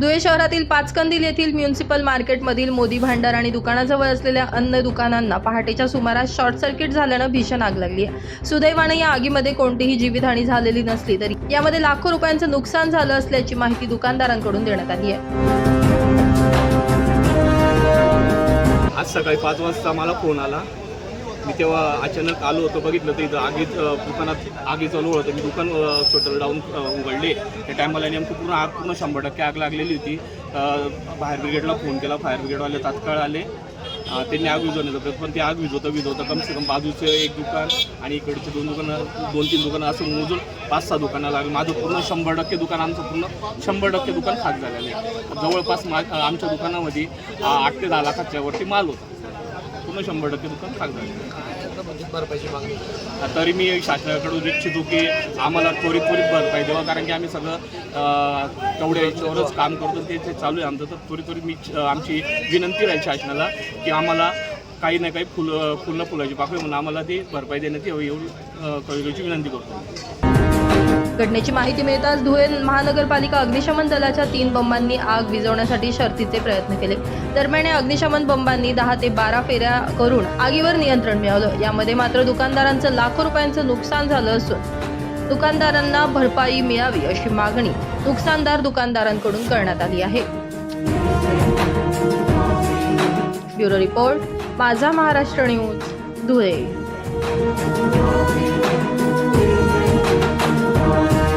धुळे शहरातील पाचकंदील येथील म्युन्सिपल मार्केटमधील मोदी भांडार आणि दुकानाजवळ असलेल्या अन्न दुकानांना पहाटेच्या सुमारास शॉर्ट सर्किट झाल्यानं भीषण आग लागली आहे. सुदैवानं या आगीमध्ये कोणतीही जीवितहानी झालेली नसली तरी यामध्ये लाखो रुपयांचं नुकसान झालं असल्याची माहिती दुकानदारांकडून देण्यात आली आहे. आज सकाळी पाच वाजता मला फोन आला. मी तेव्हा अचानक आलो होतो बघितलं तर इथं आगीत दुकानात आगी चालू होतं. मी दुकान शटर लावून उघडले. त्या टायमाला नेमकं पूर्ण आग पूर्ण शंभर टक्के आग लागलेली होती. फायर ब्रिगेडला फोन केला. फायर ब्रिगेडवाले तात्काळ आले. त्यांनी आग विझवण्याचा पण ते आग विझवतं विझवतं कमसे कम बाजूचं एक दुकान आणि इकडचे दोन दुकानं दोन तीन दुकानं असं मोजून पाच सहा दुकानं लागली. माझं पूर्ण शंभर टक्के दुकान आमचं पूर्ण शंभर टक्के दुकान खाक झालेलं आहे. जवळपास मा आमच्या दुकानामध्ये आठ ते दहा लाखाच्या वरती माल होता. पूर्ण शंभर टक्के दुकान खाक झालं तरी मी शासनाकडून इच्छितो की आम्हाला त्वरित त्वरित भरपाई द्यावा कारण की आम्ही सगळं अं, तेवढ्या याच्यावरच काम करतो ते ते चालू आहे आमचं तर त्वरित त्वरित मी आमची विनंती राहील शासनाला की आम्हाला काही ना काही फुल फुलं फुलाची पाकळी म्हणून आम्हाला ती भरपाई देण्यात यावी एवढी अं, कळकळीची विनंती करतो. घटनेची माहिती मिळताच धुळे महानगरपालिका अग्निशमन दलाच्या तीन बंबांनी आग विझवण्यासाठी शर्थीचे प्रयत्न केले. दरम्यान या अग्निशमन बंबांनी दहा ते बारा फेऱ्या करून आगीवर नियंत्रण मिळवलं. यामध्ये मात्र दुकानदारांचं लाखो रुपयांचं नुकसान झालं असून दुकानदारांना भरपाई मिळावी अशी मागणी नुकसानदार दुकानदारांकडून करण्यात आली आहे. ब्युरो रिपोर्ट माझा महाराष्ट्र न्यूज धुळे.